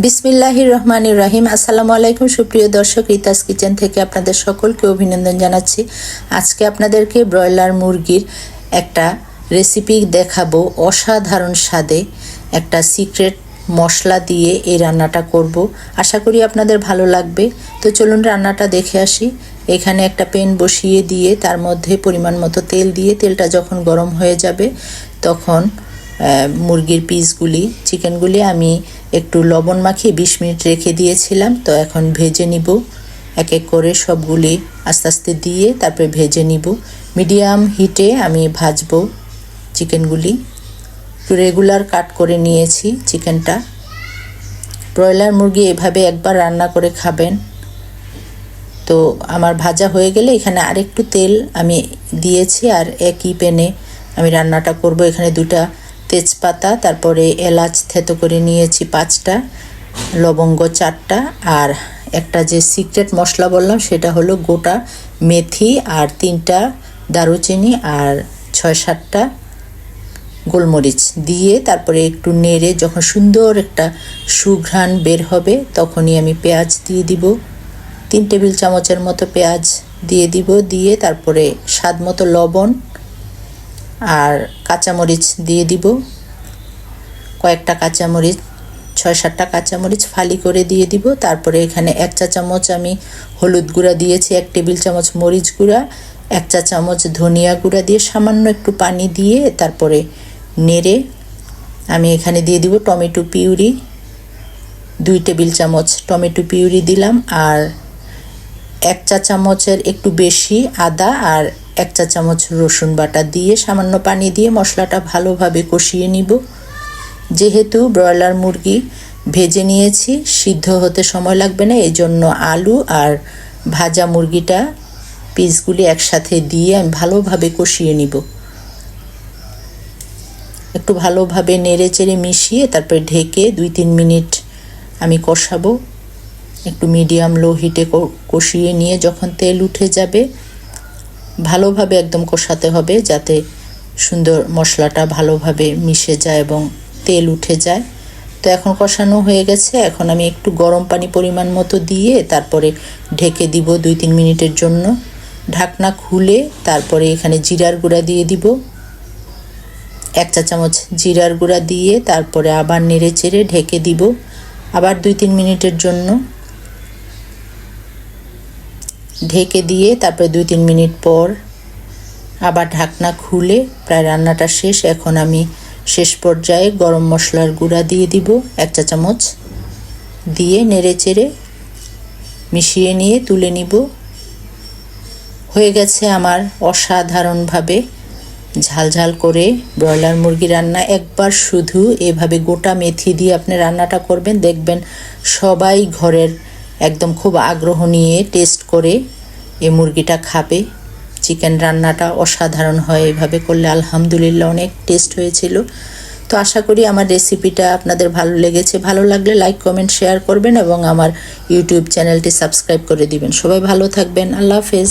বিসমিল্লাহির রহমানির রহিম। আসসালামু আলাইকুম, সুপ্রিয় দর্শক, রিতাস কিচেন থেকে আপনাদের সকলকে অভিনন্দন জানাচ্ছি। আজকে আপনাদেরকে ব্রয়লার মুরগির একটা রেসিপি দেখাবো। অসাধারণ স্বাদে একটা সিক্রেট মশলা দিয়ে এই রান্নাটা করব। আশা করি আপনাদের ভালো লাগবে। তো চলুন রান্নাটা দেখে আসি। এখানে একটা পেন বসিয়ে দিয়ে তার মধ্যে পরিমাণ মতো তেল দিয়ে তেলটা যখন গরম হয়ে যাবে, তখন মুরগির পিসগুলি, চিকেনগুলি আমি একটু লবণ মাখিয়ে বিশ মিনিট রেখে দিয়েছিলাম। তো এখন ভেজে নিব। এক এক করে সবগুলি আস্তে আস্তে দিয়ে তারপরে ভেজে নিব। মিডিয়াম হিটে আমি ভাজবো চিকেনগুলি। একটু রেগুলার কাট করে নিয়েছি চিকেনটা। ব্রয়লার মুরগি এভাবে একবার রান্না করে খাবেন। তো আমার ভাজা হয়ে গেলে এখানে আরেকটু তেল আমি দিয়েছি আর একই প্যানে আমি রান্নাটা করব। এখানে দুটা তেজপাতা, তারপরে এলাচ থেতো করে নিয়েছি পাঁচটা, লবঙ্গ চারটা, আর একটা যে সিক্রেট মশলা বললাম সেটা হলো গোটা মেথি আর তিনটা দারুচিনি আর ছয় সাতটা গোলমরিচ দিয়ে তারপরে একটু নেড়ে যখন সুন্দর একটা সুঘ্রাণ বের হবে তখনই আমি পেঁয়াজ দিয়ে দিব। তিন টেবিল চামচের মতো পেঁয়াজ দিয়ে দিব, দিয়ে তারপরে স্বাদ মতো লবণ আর কাঁচামরিচ দিয়ে দিব। কয়েকটা কাঁচামরিচ, ছয় সাতটা কাঁচামরিচ ফালি করে দিয়ে দিব। তারপরে এখানে এক চা চামচ আমি হলুদ গুঁড়া দিয়েছি, এক টেবিল চামচ মরিচ গুঁড়া, এক চা চামচ ধনিয়া গুঁড়া দিয়ে সামান্য একটু পানি দিয়ে তারপরে নেড়ে আমি এখানে দিয়ে দিব টমেটো পিউরি। দুই টেবিল চামচ টমেটো পিউরি দিলাম আর এক চা চামচের একটু বেশি আদা আর এক চা চামচ রসুন বাটা দিয়ে সামান্য পানি দিয়ে মশলাটা ভালোভাবে কষিয়ে নিব। যেহেতু ব্রয়লার মুরগি ভেজে নিয়েছি, সিদ্ধ হতে সময় লাগবে না এই জন্য আলু আর ভাজা মুরগিটা পিসগুলি একসাথে দিয়ে আমি ভালোভাবে কষিয়ে নিব। একটু ভালোভাবে নেড়ে চেড়ে মিশিয়ে তারপরে ঢেকে দুই তিন মিনিট আমি কষাবো। একটু মিডিয়াম লো হিটে কষিয়ে নিয়ে যখন তেল উঠে যাবে ভালোভাবে একদম কষাতে হবে যাতে সুন্দর মশলাটা ভালোভাবে মিশে যায় এবং তেল উঠে যায়। তো এখন কষানো হয়ে গেছে। এখন আমি একটু গরম পানি পরিমাণ মতো দিয়ে তারপরে ঢেকে দিব দুই তিন মিনিটের জন্য। ঢাকনা খুলে তারপরে এখানে জিরার গুঁড়া দিয়ে দিব। এক চা চামচ জিরার গুঁড়া দিয়ে তারপরে আবার নেড়ে চেড়ে ঢেকে দিব। আবার দুই তিন মিনিটের জন্য ঢেকে দিয়ে তারপরে দুই তিন মিনিট পর আবার ঢাকনা খুলে প্রায় রান্নাটা শেষ। এখন আমি শেষ পর্যায়ে গরম মশলার গুঁড়া দিয়ে দিব, এক চা চামচ দিয়ে নেড়ে চেড়ে মিশিয়ে নিয়ে তুলে নিব। হয়ে গেছে আমার অসাধারণভাবে ঝালঝাল করে ব্রয়লার মুরগি রান্না। একবার শুধু এভাবে গোটা মেথি দিয়ে আপনি রান্নাটা করবেন, দেখবেন সবাই ঘরের একদম খুব আগ্রহ নিয়ে টেস্ট করে এ মুরগিটা খাবে। চিকেন রান্নাটা অসাধারণ হয়, এভাবে করলে আলহামদুলিল্লাহ অনেক টেস্ট হয়েছিল। তো আশা করি আমার রেসিপিটা আপনাদের ভালো লেগেছে। ভালো লাগলে লাইক কমেন্ট শেয়ার করবেন এবং আমার ইউটিউব চ্যানেলটি সাবস্ক্রাইব করে দিবেন। সবাই ভালো থাকবেন। আল্লাহ হাফেজ।